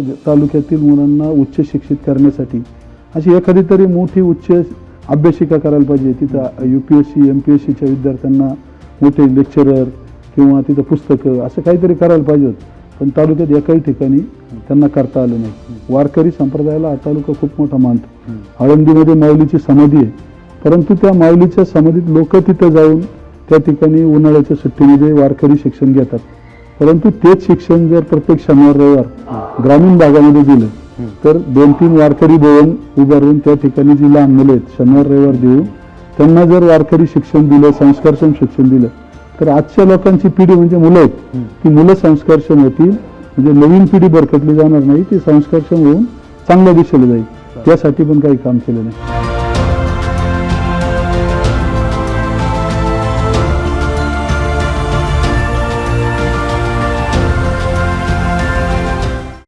तालुक्यातील मुलांना उच्च शिक्षित करण्यासाठी अशी एखादी तरी मोठी उच्च अभ्यासिका करायला पाहिजे. तिथं U P S C M P S सीच्या विद्यार्थ्यांना मोठे लेक्चरर किंवा तिथं पुस्तकं असं काहीतरी करायला पाहिजे पण तालुक्यात एकाही ठिकाणी त्यांना करता आलं नाही. वारकरी संप्रदायाला हा तालुका खूप मोठा मानतो. आळंदीमध्ये माऊलीची समाधी आहे. परंतु त्या माऊलीच्या समाधीत लोक तिथं जाऊन त्या ठिकाणी उन्हाळ्याच्या सुट्टीमध्ये वारकरी शिक्षण घेतात. परंतु तेच शिक्षण जर प्रत्येक शनिवार रविवार ग्रामीण भागामध्ये दिलं तर दोन तीन वारकरी भवन उभारून त्या ठिकाणी जी लहान आहेत शनिवार रविवार देऊन त्यांना जर वारकरी शिक्षण दिलं संस्कारक्षम शिक्षण दिलं तर आजच्या लोकांची पिढी म्हणजे मुलं आहेत. ती मुलं संस्कारक्षम होतील म्हणजे नवीन पिढी बरकटली जाणार नाही ती संस्कारक्षम होऊन चांगल्या दिशेला जाईल. त्यासाठी पण काही काम केलं नाही.